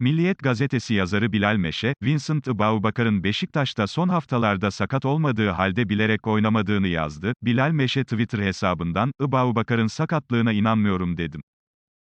Milliyet gazetesi yazarı Bilal Meşe, Vincent Aboubakar'ın Beşiktaş'ta son haftalarda sakat olmadığı halde bilerek oynamadığını yazdı. Bilal Meşe Twitter hesabından, Aboubakar'ın sakatlığına inanmıyorum dedim.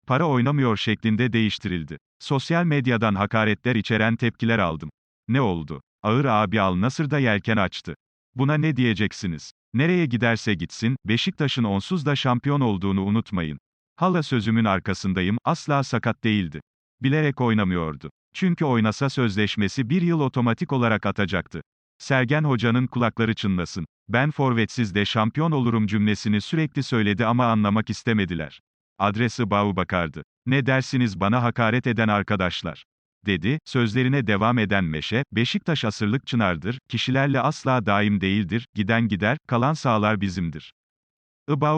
Para oynamıyor şeklinde değiştirildi. Sosyal medyadan hakaretler içeren tepkiler aldım. Ne oldu? Ağır abi Al Nasır'da yelken açtı. Buna ne diyeceksiniz? Nereye giderse gitsin, Beşiktaş'ın onsuz da şampiyon olduğunu unutmayın. Hala sözümün arkasındayım, asla sakat değildi. Bilerek oynamıyordu. Çünkü oynasa sözleşmesi bir yıl otomatik olarak atacaktı. Sergen Hoca'nın kulakları çınlasın. Ben forvetsiz de şampiyon olurum cümlesini sürekli söyledi ama anlamak istemediler. Adresi Bakar'dı. Ne dersiniz bana hakaret eden arkadaşlar? dedi, sözlerine devam eden Meşe, Beşiktaş asırlık çınardır, kişilerle asla daim değildir, giden gider, kalan sağlar bizimdir.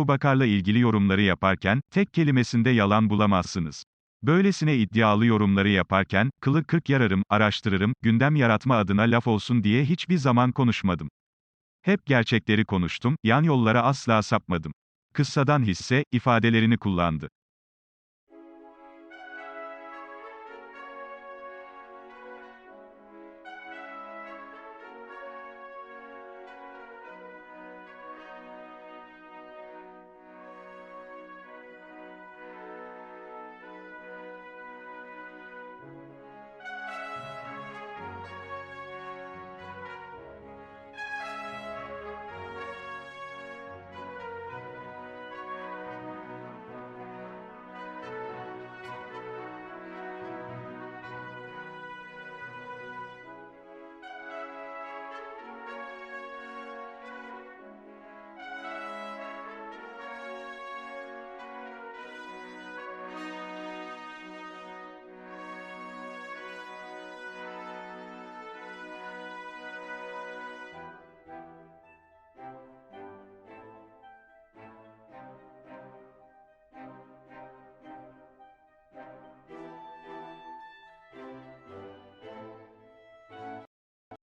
Bakar'la ilgili yorumları yaparken, tek kelimesinde yalan bulamazsınız. Böylesine iddialı yorumları yaparken, kılı kırk yararım, araştırırım, gündem yaratma adına laf olsun diye hiçbir zaman konuşmadım. Hep gerçekleri konuştum, yan yollara asla sapmadım. Kıssadan hisse, ifadelerini kullandı.